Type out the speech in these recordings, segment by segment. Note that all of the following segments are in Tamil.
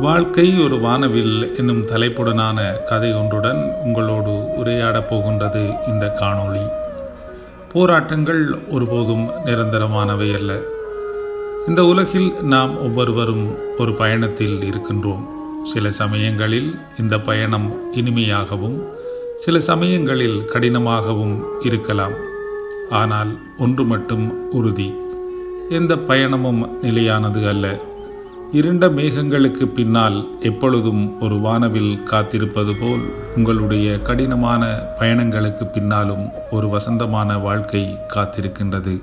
வாழ்க்கை ஒரு வானவில் என்னும் தலைப்புடனான கதை ஒன்றுடன் உங்களோடு உரையாடப் போகின்றது இந்த காணொளி. போராட்டங்கள் ஒருபோதும் நிரந்தரமானவை அல்ல. இந்த உலகில் நாம் ஒவ்வொருவரும் ஒரு பயணத்தில் இருக்கின்றோம். சில சமயங்களில் இந்த பயணம் இனிமையாகவும் சில சமயங்களில் கடினமாகவும் இருக்கலாம். ஆனால் ஒன்று மட்டும் உறுதி. எந்த பயணமும் நிலையானது அல்ல. இருண்ட மேகங்களுக்கு பின்னால் எப்பொழுதும் ஒரு வானவில் காத்திருப்பது போல் உங்களுடைய கடினமான பயணங்களுக்கு பின்னாலும் ஒரு வசந்தமான வாழ்க்கை காத்திருக்கின்றது.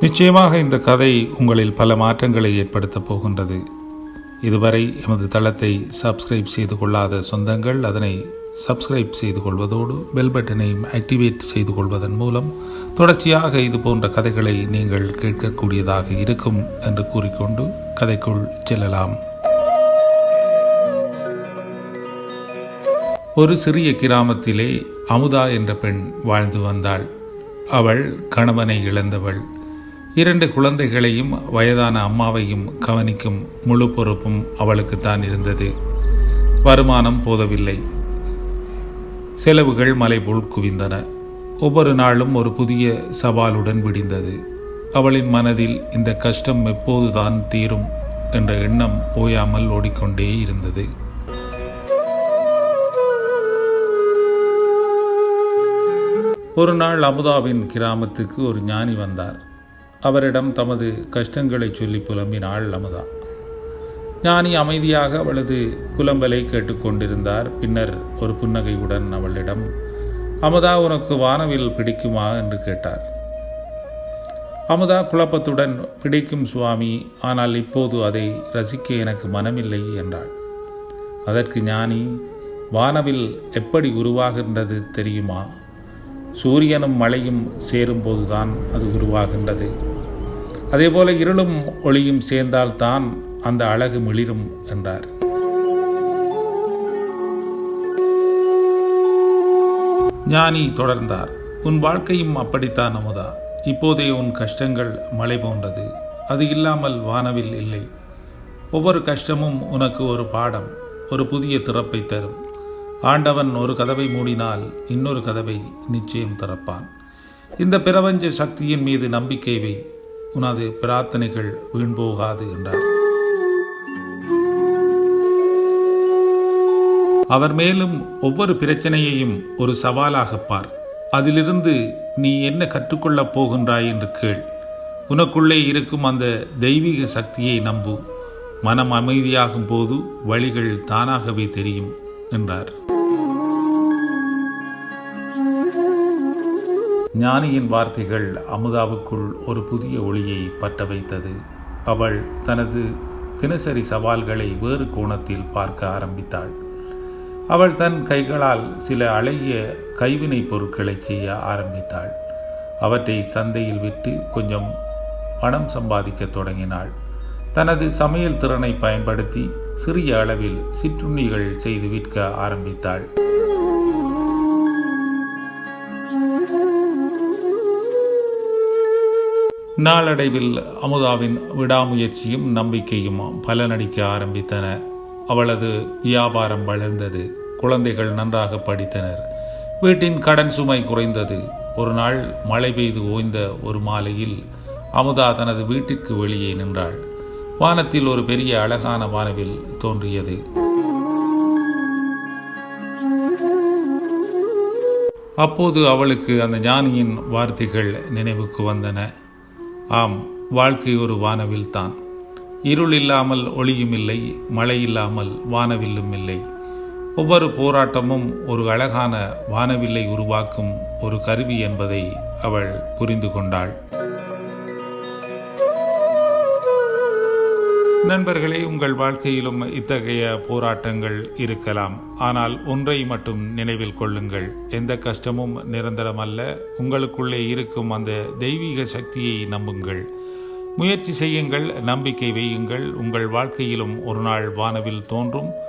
நிச்சயமாக இந்த கதை உங்களில் பல மாற்றங்களை ஏற்படுத்தப் போகின்றது. இதுவரை எமது தளத்தை சப்ஸ்கிரைப் செய்து கொள்ளாத சொந்தங்கள் அதனை சப்ஸ்கிரைப் செய்து கொள்வதோடு பெல் பட்டனையும் ஆக்டிவேட் செய்து கொள்வதன் மூலம் தொடர்ச்சியாக இது போன்ற கதைகளை நீங்கள் கேட்கக்கூடியதாக இருக்கும் என்று கூறிக்கொண்டு கதைக்குள் செல்லலாம். ஒரு சிறிய கிராமத்திலே அமுதா என்ற பெண் வாழ்ந்து வந்தாள். அவள் கணவனை இழந்தவள். இரண்டு குழந்தைகளையும் வயதான அம்மாவையும் கவனிக்கும் முழு பொறுப்பும் அவளுக்குத்தான் இருந்தது. வருமானம் போதவில்லை. செலவுகள் மலைபோல் குவிந்தன. ஒவ்வொரு நாளும் ஒரு புதிய சவாலுடன் விடிந்தது. அவளின் மனதில் இந்த கஷ்டம் எப்போதுதான் தீரும் என்ற எண்ணம் ஓயாமல் ஓடிக்கொண்டே இருந்தது. ஒரு நாள் அமுதாவின் கிராமத்துக்கு ஒரு ஞானி வந்தார். அவரிடம் தமது கஷ்டங்களை சொல்லி புலம்பினாள் அமுதா. ஞானி அமைதியாக அவளது புலம்பலை கேட்டுக்கொண்டிருந்தார். பின்னர் ஒரு புன்னகையுடன் அவளிடம் அமுதா உனக்கு வானவில் பிடிக்குமா? என்று கேட்டார். அமுதா குழப்பத்துடன் பிடிக்கும் சுவாமி ஆனால் இப்போது அதை ரசிக்க எனக்கு மனமில்லை என்றாள். அதற்கு ஞானி வானவில் எப்படி உருவாகின்றது தெரியுமா? சூரியனும் மழையும் சேரும்போதுதான் அது உருவாகின்றது. அதேபோல இருளும் ஒளியும் சேர்ந்தால்தான் அந்த அழகு மிளிரும் என்றார். ஞானி தொடர்ந்தார். உன் வாழ்க்கையும் அப்படித்தான் அமுதா. இப்போதே உன் கஷ்டங்கள் மழை போன்றது. அது இல்லாமல் வானவில் இல்லை. ஒவ்வொரு கஷ்டமும் உனக்கு ஒரு பாடம் ஒரு புதிய திறப்பை தரும். ஆண்டவன் ஒரு கதவை மூடினால் இன்னொரு கதவை நிச்சயம் திறப்பான். இந்த பிரபஞ்ச சக்தியின் மீது நம்பிக்கை வை. உனது பிரார்த்தனைகள் வீண் போகாது என்றார். அவர் மேலும் ஒவ்வொரு பிரச்சனையையும் ஒரு சவாலாக பார். அதிலிருந்து நீ என்ன கற்றுக்கொள்ளப் போகின்றாய் என்று கேள். உனக்குள்ளே இருக்கும் அந்த தெய்வீக சக்தியை நம்பு. மனம் அமைதியாகும் போது வழிகள் தானாகவே தெரியும் என்றார். ஞானியின் வார்த்தைகள் அமுதாவுக்குள் ஒரு புதிய ஒளியை பற்ற வைத்தது. அவள் தனது தினசரி சவால்களை வேறு கோணத்தில் பார்க்க ஆரம்பித்தாள். அவள் தன் கைகளால் சில அழகிய கைவினைப் பொருட்களை செய்ய ஆரம்பித்தாள். அவற்றை சந்தையில் விட்டு கொஞ்சம் பணம் சம்பாதிக்க தொடங்கினாள். தனது சமையல் திறனை பயன்படுத்தி சிறிய அளவில் சிற்றுண்ணிகள் செய்து விற்க ஆரம்பித்தாள். நாளடைவில் அமுதாவின் விடாமுயற்சியும் நம்பிக்கையும் பலனடிக்க ஆரம்பித்தன. அவளது வியாபாரம் வளர்ந்தது. குழந்தைகள் நன்றாக படித்தனர். வீட்டின் கடன் சுமை குறைந்தது. ஒரு நாள் மழை பெய்து ஓய்ந்த ஒரு மாலையில் அமுதா தனது வீட்டிற்கு வெளியே நின்றாள். வானத்தில் ஒரு பெரிய அழகான வானவில் தோன்றியது. அப்போது அவளுக்கு அந்த ஞானியின் வார்த்தைகள் நினைவுக்கு வந்தன. ஆம் வாழ்க்கை ஒரு வானவில் தான் இருள் இல்லாமல் ஒளியும் இல்லை மழை இல்லாமல் வானவில்லும் இல்லை. ஒவ்வொரு போராட்டமும் ஒரு அழகான வானவில்லை உருவாக்கும் ஒரு கருவி என்பதை அவள் புரிந்து கொண்டாள். நண்பர்களே உங்கள் வாழ்க்கையிலும் இத்தகைய போராட்டங்கள் இருக்கலாம். ஆனால் ஒன்றை மட்டும் நினைவில் கொள்ளுங்கள். எந்த கஷ்டமும் நிரந்தரமல்ல. உங்களுக்குள்ளே இருக்கும் அந்த தெய்வீக சக்தியை நம்புங்கள். முயற்சி செய்யுங்கள் நம்பிக்கை வையுங்கள். உங்கள் வாழ்க்கையிலும் ஒரு நாள் வானவில் தோன்றும்.